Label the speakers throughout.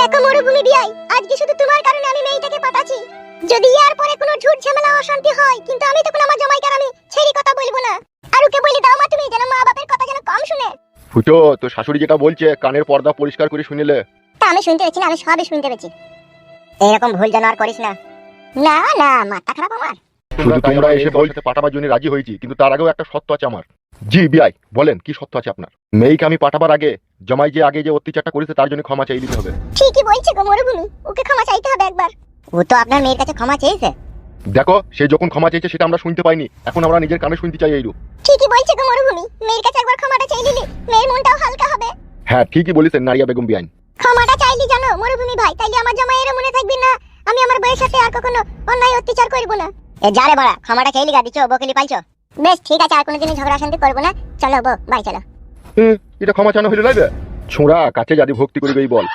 Speaker 1: দেখো মরুভূমি বিয়াই আজকে শুধু তোমার কারণে আমি মেয়েটাকে পাঠাচ্ছি। যদি ইয়ার পরে কোনো ঝুট ঝামেলা অশান্তি হয় কিন্তু আমি তখন আমার জামাইকার আমি ছেড়ি কথা বলব না। আর ওকে বলি দাও মা তুমি যেন মা বাপের কথা যেন কম শুনে।
Speaker 2: ফুটো তো শাশুড়ি যেটা বলছে কানের পর্দা পরিষ্কার করে শুনিলে।
Speaker 1: তা আমি শুনতে পেয়েছি না আমি সবই শুনতে পেয়েছি। এরকম ভুল যেন আর করিস না। না না মাথা খারাপ আমার।
Speaker 2: শুধু তোমরা এসে বলতে পাঠাবার জন্য রাজি হয়েছি কিন্তু তার আগেও একটা সত্য আছে আমার। জি বিআই বলেন কি সত্য আছে আপনার? মেয়েকে আমি পাঠাবার আগে জমাই যে আগে যে অত্যাচারটা করেছে তার জন্য ক্ষমা চাই দিতে হবে।
Speaker 1: ঠিকই বলছে গো মরুভূমি ওকে ক্ষমা চাইতে হবে একবার। ও তো আপনার মেয়ের কাছে ক্ষমা চেয়েছে।
Speaker 2: দেখো সে যখন ক্ষমা চাইছে সেটা আমরা শুনতে পাইনি। এখন আমরা নিজের কানে শুনতে চাই এইরূপ
Speaker 1: ঠিকই বলছে গো মরুভূমি মেয়ের কাছে একবার ক্ষমাটা চাই দিলি মেয়ের মনটাও হালকা হবে।
Speaker 2: হ্যাঁ ঠিকই বলেছেন নারিয়া বেগম বিআইন
Speaker 1: ক্ষমাটা চাইলি জানো মরুভূমি ভাই তাইলে আমার জামাইয়েরও মনে থাকবে না। আমি আমার বউয়ের সাথে আর কখনো অন্যায় অত্যাচার করব না। এ যারে বড়া ক্ষমাটা চাইলি গা দিছো বকলি পাইছো? বেশ ঠিক আছে আর কোনোদিন ঝগড়া শান্তি করব না। চলো বউ বাই চলো।
Speaker 2: হুম, এটা ক্ষমা চানো হইলে লাগবে ছোঁড়া কাছে যদি ভক্তি করিবে বল।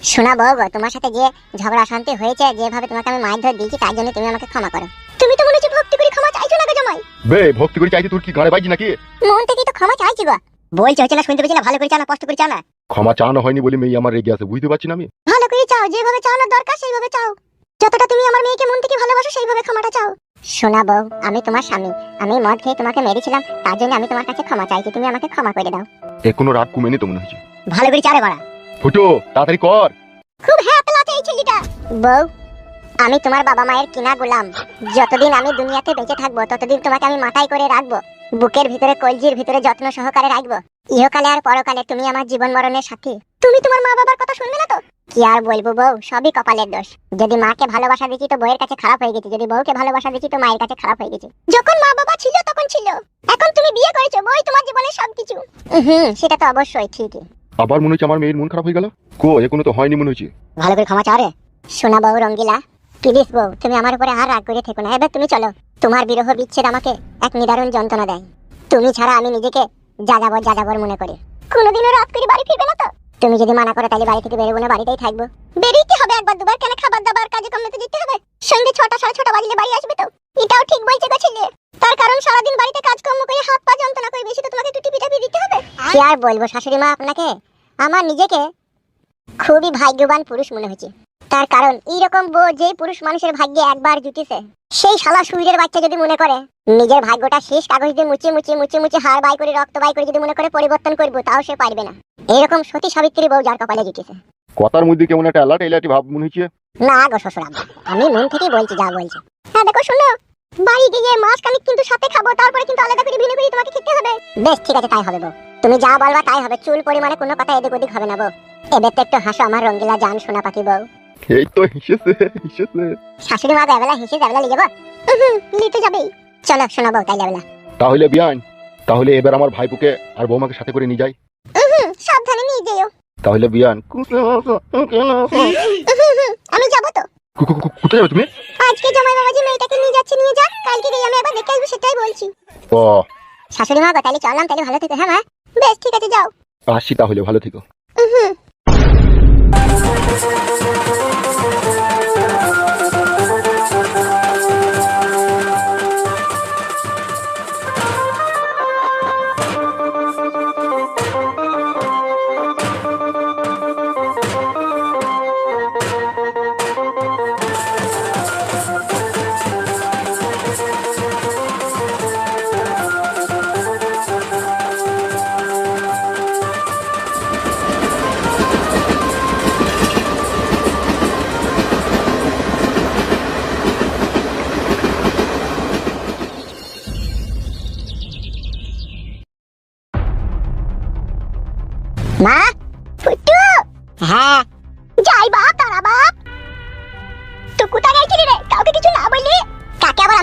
Speaker 1: শোনা বউ তোমার সাথে যে ঝগড়া শান্তি হয়েছে যেভাবে তোমাকে আমি মাছ ধরে দিয়েছি তার জন্য তুমি আমাকে ক্ষমা করো। তুমি তো মনে হচ্ছে ভক্তি করে ক্ষমা চাইছো না গো জামাই?
Speaker 2: বে ভক্তি করে চাইতে তোর কি গাড়ে বাজি নাকি?
Speaker 1: মন থেকেই তো ক্ষমা চাইছি গো। বলছে হচ্ছে না শুনতে পেয়েছি না ভালো করে চাও না কষ্ট করে চাও না?
Speaker 2: ক্ষমা চানো হয়নি বলে মেয়ে আমার রেগে আছে বুঝতে পারছি না আমি।
Speaker 1: ভালো করে চাও যেভাবে চাওয়ানোর দরকার সেইভাবে চাও। যতটা তুমি আমার মেয়েকে মন থেকে ভালোবাসো সেইভাবে ক্ষমাটা চাও। শোনা বউ আমি তোমার স্বামী। আমি মদ খেয়ে তোমাকে মেরেছিলাম তার জন্য আমি তোমার কাছে ক্ষমা চাইছি। তুমি আমাকে ক্ষমা করে দাও।
Speaker 2: এ কোনো রাগ কমেনি তো মনে হচ্ছে
Speaker 1: ভালো করে চারে বাড়া।
Speaker 2: ফুটো তাড়াতাড়ি কর।
Speaker 1: খুব হ্যাপি লাগে এই ছেলেটা। বউ আমি তোমার বাবা মায়ের কিনা গোলাম। যতদিন আমি দুনিয়াতে বেঁচে থাকব ততদিন তোমাকে আমি মাথায় করে রাখব। বুকের ভিতরে কলজির ভিতরে যত্ন সহকারে রাখব। ইহকালে আর পরকালে তুমি আমার জীবন মরণের সাথী। তুমি তোমার মা বাবার কথা শুনবে না তো? কি আর বলব বউ সবই কপালের দোষ। যদি মাকে ভালোবাসা দিচ্ছি তো বউয়ের কাছে খারাপ হয়ে গেছে। যদি বউকে ভালোবাসা দিচ্ছি তো মায়ের কাছে খারাপ হয়ে গেছে। যখন মা বাবা ছিল তখন ছিল। এখন তুমি বিয়ে করেছ বই তোমার জীবনের সবকিছু। হুম সেটা তো অবশ্যই ঠিকই।
Speaker 2: আবার মনে হচ্ছে আমার মেয়ের মন খারাপ হয়ে গেল? কো এ কোনো তো হয়নি মনে হচ্ছে।
Speaker 1: ভালো করে ক্ষমা চাও রে। শোনা বউ রঙ্গিলা প্লিজ বউ তুমি আমার উপরে আর রাগ করে থেকো না। এবার তুমি চলো। তোমার বিরহ বিচ্ছেদ আমাকে এক নিদারুণ যন্ত্রণা দেয়। তুমি ছাড়া আমি নিজেকে যাযাবর যাযাবর মনে করি। কোনোদিনও রাত করে বাড়ি ফিরবে না তো? তুমি যদি মানা করো তাহলে বাড়ি থেকে বেরোবো না বাড়িতেই থাকব। বেরিয়েতে হবে একবার দুবার কেন খাবার দাবার কাজে কমে তো যেতে হবে? সন্ধ্যে ছটা সাড়ে ছটা বাজলে বাড়ি আসবে তো। এটাও ঠিক বলছে গো ছেলে। তার কারণ সারাদিন বাড়িতে কাজকর্ম করে হাত পা যন্ত্রণা করে বেশি তো তোমাকে একটু টিপি টাপি দিতে হবে। কি আর বলব শাশুড়ি মা আপনাকে? আমার নিজেকে খুবই ভাগ্যবান পুরুষ মনে হচ্ছে তার কারণ এইরকম বউ যে পুরুষ মানুষের ভাগ্যে একবার জুটেছে। সেই শালা সূর্যের বাচ্চা যদি মনে করে নিজের ভাগ্যটা শেষ কাগজ দিয়ে মুচে মুচে মুচে মুচে হাড় বাই করে রক্ত বাই করে যদি মনে করে পরিবর্তন করব তাও সে পারবে না। এইরকম সতী সাবিত্রী বউ যার কপালে জুটেছে
Speaker 2: কথার মধ্যে কেমন একটা অ্যালার্ট এলাটি ভাব মনে হচ্ছে।
Speaker 1: না গো শ্বশুর আমি মন থেকেই বলছি যা বলছি। হ্যাঁ দেখো শুনো বাড়ি গিয়ে মাস খানিক কিন্তু সাথে খাব তারপরে কিন্তু আলাদা করে ভিন্ন করে তোমাকে খেতে হবে। বেশ ঠিক আছে তাই হবে বউ। তুমি যা বলবা তাই হবে চুল পরিমাণে কোনো কথা এদিক ওদিক হবে না বউ। এবার তো একটু হাসো আমার রঙ্গিলা জান শোনা পাখি বউ।
Speaker 2: এই তো হিসেছে হিসেছে।
Speaker 1: শাশুড়ি মা এবেলা হিসে যাবেলা লিয়ে যাব? লিতে যাবেই। চলো শোনাবো তাই যাবেলা।
Speaker 2: তাহলে বিয়ান তাহলে এবার আমার ভাইপুকে আর বৌমাকে সাথে করে নিয়ে যাই।
Speaker 1: সাবধানে নিয়ে যেও।
Speaker 2: তাহলে বিয়ান
Speaker 1: আমি যাব তো।
Speaker 2: কোথায় যাবে তুমি?
Speaker 1: আজকে জামাই বাবাজি মেয়েটাকে নিয়ে যাচ্ছে নিয়ে যাক। কালকে গিয়ে আমি একবার দেখে আসব সেটাই বলছি।
Speaker 2: ও।
Speaker 1: শাশুড়ি মা গো তাহলে চললাম তাহলে ভালো থেকো হ্যাঁ মা? বেশ ঠিক আছে যাও।
Speaker 2: আসছি তাহলে ভালো থেকো।
Speaker 1: হুম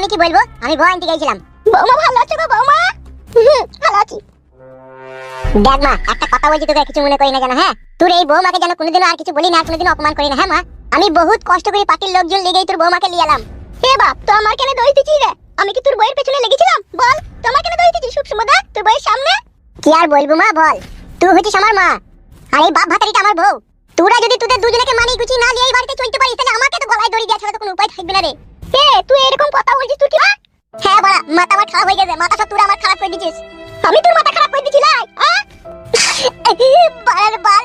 Speaker 1: আমি কি বলব? আমি বউ আনতে গেছিলাম বৌমা ভালো আছো গো বৌমা? ভালো আছি। দেখ মা একটা কথা বলছি তোকে কিছু মনে করি না যেন হ্যাঁ? তোর এই বৌমাকে যেন কোনোদিনও আর কিছু বলি না আর কোনোদিনও অপমান করি না হ্যাঁ মা? আমি বহুত কষ্ট করে পার্টির লোকজন লেগেই তোর বৌমাকে নিয়ে এলাম। হে বাপ তো আমার কেন দই দিছিস রে? আমি কি তোর বইয়ের পেছনে লেগেছিলাম? বল তো আমার কেন দই দিছিস সুবসমদা তোর বইয়ের সামনে? কি আর বলব মা বল। তুই হচ্ছিস আমার মা। আর এই বাপ ভাতারিটা আমার বউ। তোরা যদি তোদের দুজনকে মানিয়ে গুছিয়ে না নিয়ে এই বাড়িতে চলতে পারিস তাহলে আমাকে তো গলায় দড়ি দেওয়া ছাড়া তো কোনো উপায় থাকবে না রে। এ, তুই এরকম কথা বলছিস, তুই কি হ্যাঁ বড়া, মাথা আমার খারাপ হয়ে গেছে, মাথা সব আমার খারাপ করে দিছিস আমি তোর মাথা খারাপ করে দিছিস লাই আ? বাড়ার বাল,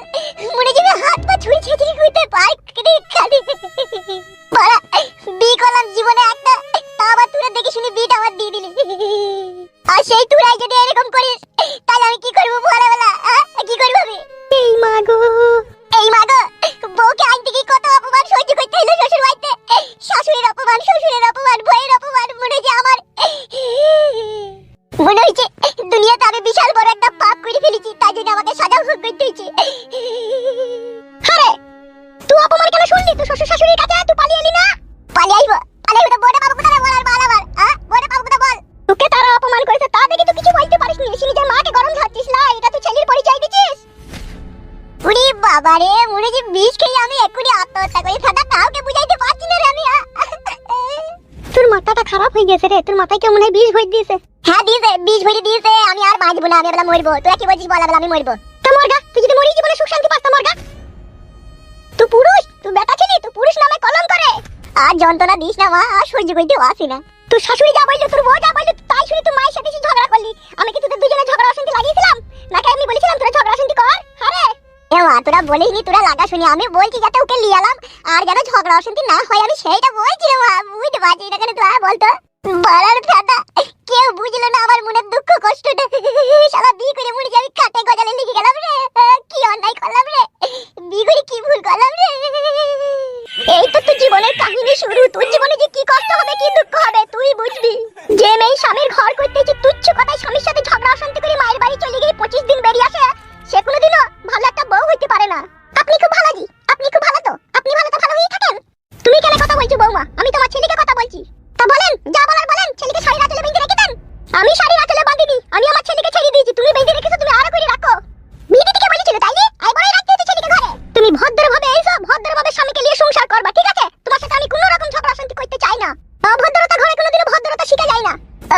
Speaker 1: মনে যাবে হাত পা ছুঁড়ে ছেঁচড়ে ঘুরতে পার কেটে খালি। বাড়া বি করলাম জীবনে একটা, তা তুই দেখে শুনি বিটা আমার দিয়ে দিলি। আর সেই তুরাই যদি এরকম করিস, তাহলে আমি কি করব ভোরবেলা হয়েছে আরে, তুই অপমান কেন শুনলি? তুই শ্বশুর শাশুড়ির কাছে তুই পালিয়ে এলি তারা আমি তোর তোর মাথায় কেমন হয় বিষ ভরে দিয়েছে? হ্যাঁ বিষ ভরে দিয়েছে। আমি আর বাঁচবো না। আমি এবেলা মরবো। তুই কি বলছিস? বল, আমি মরবো। মরগা? তুই যদি মরি জীবনে সুখ শান্তি পাস তা মরগা? তুই পুরুষ? তুই বেটা ছিলি? তুই পুরুষ নামে কলম করে আর যন্ত্রণা দিস না, মা। আর সহ্য করতে আসি না। তোর শাশুড়ি যা বলল, তোর বউ যা বলল, তাই শুনে তুই মায়ের সাথে ঝগড়া করলি। আমি কি তোদের দুজনে ঝগড়া অশান্তি লাগিয়েছিলাম? নাকি আমি বলেছিলাম তোরা ঝগড়া অশান্তি কর? আরে এ মা, তোরা বলিসনি, তোরা লাগা শুনি। আমি বলছি যাতে ওকে লিয়ালাম। আর যেন ঝগড়া অশান্তি না হয়, আমি সেইটা বলছি মা। বুঝতে পারছি না কেন তুই আর বলতো যে মেয়ে স্বামীর ঘর করতেছে তুচ্ছ কথায় স্বামীর সাথে ঝগড়া অশান্তি করে মায়ের বাড়ি চলে গিয়ে পঁচিশ দিন বেরিয়ে আসে, সে কোনোদিনও ভালো একটা বউ হইতে পারে না। আপনি খুব ভালো জি, আপনি খুব ভালো তো, আপনি ভালো তো ভালো হয়েই থাকেন। তুমি কেন কথা বলছো বৌমা? আমি তোমার ছেলেকে কথা বলছি। তা বলেন, যা বলার বলেন, ছেলেকে শাড়ি আঁচলে বেঁধে রেখে দেন। আমি শাড়ি আঁচলে বাঁধিনি, আমি আমার ছেলেকে ছেড়ে দিয়েছি তুমি বেঁধে রেখেছো তুমি আরও করে রাখো বিয়ে দিকে বলেছিল তাই নি আই বড়ই রাখতে হতো ছেলেকে ঘরে তুমি ভদ্রভাবে এসো ভদ্রভাবে স্বামীকে নিয়ে সংসার করবা ঠিক আছে তোমার সাথে আমি কোনো রকম ঝগড়া শান্তি করতে চাই না অভদ্রতা ঘরে কোনোদিনও ভদ্রতা শিখা যায়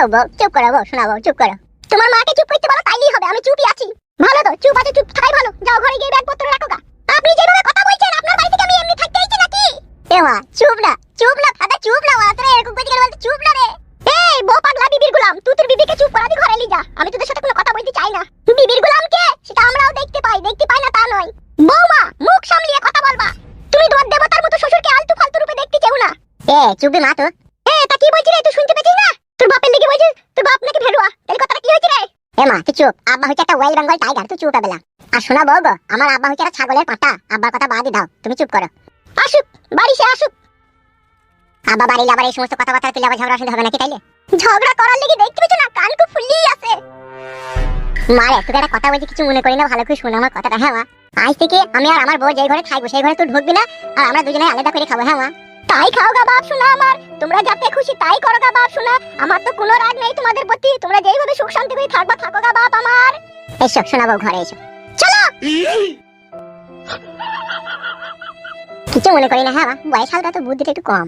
Speaker 1: ও বউ চুপ করো বউ, শোনা বউ, চুপ করো। তোমার মাকে চুপ করতে বলো, তাইলেই হবে, আমি চুপই আছি। ভালো তো, চুপ আছে, চুপ থাকাই ভালো। যাও ঘরে গিয়ে ব্যাগপত্র রাখো গা। আপনি যেভাবে কথা বলছেন, আপনার বাড়ি থেকে আমি এমনি থাকতে আইছি নাকি? এ মা, চুপ না চুপ না ফাটা চুপ না তোরা এরকম গেলে বলতে চুপ না রে। এই, বউ পাগলা বিবির গুলাম, তুই তোর বিবিকে চুপ করা দি ঘরে লি যা। আমি তোদের সাথে কোনো কথা বলতে চাই না। বিবির গুলাম কে? সেটা আমরাও দেখতে পাই দেখতে পাই না তা নয়। বৌমা, মুখ সামলিয়ে কথা বলবা। তুমি তোমার দেবতার মতো শ্বশুরকে আলতু ফালতু রূপে দেখতে চাও না। এ, চুপি মা তো। এ, তা কি বলছিস তুই শুনতে পেছিস না তোর বাপের লেগে বলছিস তোর বাপ নাকি ভেড়ুয়া তাহলে কথাটা কি হয়েছে রে এ মা, তুই চুপ। আব্বা হচ্ছে একটা ওয়েল বেঙ্গল টাইগার, তুই চুপ আর শোনা আমার আব্বা হচ্ছে একটা ছাগলের আব্বার কথা দাও, তুমি চুপ করো। আসুক, বাড়ি সে আসুক। আব্বা বাড়ি আবার এই সমস্ত কথাবার্তা তুলে আবার ঝগড়া শুনতে হবে নাকি তাইলে? ঝগড়া করার লেগে দেখতে না, কান আছে। মারে তোকে একটা কথা বলছি, কিছু মনে করি না, ভালো করে শোনো আমার কথাটা হ্যাঁ মা? আজ থেকে আমি আর আমার বউ যেই ঘরে থাকব, সেই ঘরে তুই ঢুকবি না, আর আমরা দুজনে আলাদা করে খাব হ্যাঁ মা? তাই খাও গা বাপ শোনা আমার। তোমরা যাতে খুশি তাই করো গা বাপ শোনা আমার তো কোনো রাগ নেই তোমাদের প্রতি। তোমরা যেইভাবে সুখ শান্তি করে থাকবা, থাকো গা বাপ আমার। এসো শোনাবো ঘরে এসো। চলো! কিছু মনে করি না হ্যাঁ বয়স হালকা তো, বুদ্ধিটা একটু কম।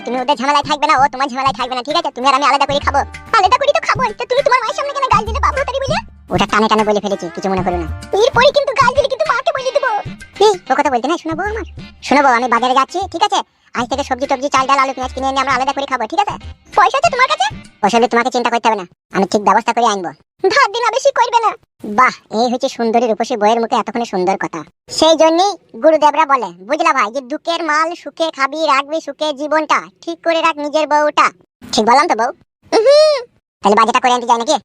Speaker 1: আজকের তুমি ওদের ঝামেলায় থাকবে না ও তোমার ঝামেলায় থাকবে না ঠিক আছে? তুমি আর আমি আলাদা করে খাব। আলাদা করে তো খাব তো তুমি তোমার মায়ের সামনে কেন গাল দিলে বাবু তারি বলে ওটা টানে টানে বলে ফেলেছি কিছু মনে করো না। এরপরে কিন্তু গাল দিলে কিন্তু মাকে বলে দেবো। এই ও কথা বলতে না শোনাবো আমার। শোনাবো আমি বাজারে যাচ্ছি ঠিক আছে? আজ থেকে সবজি টবজি চাল ডাল আলু পেঁয়াজ কিনে এনে আমরা আলাদা করে খাব ঠিক আছে? পয়সা আছে তোমার কাছে? হলে তোমাকে চিন্তা করতে হবে না। আমি ঠিক ব্যবস্থা করে আনব। ধার দিনা বেশি করবে না। বাহ, এই হচ্ছে সুন্দরী রূপসী বইয়ের মুখে এতক্ষণে সুন্দর কথা। সেই জন্যই গুরুদেবরা বলে, বুঝলা ভাই, যে দুঃখের মাল সুখে খাবি, রাখবি সুখে জীবনটা, ঠিক করে রাখ নিজের বউটা। ঠিক বললাম তো বউ? তাহলে বাজেটা করে আনতে যাই নাকি?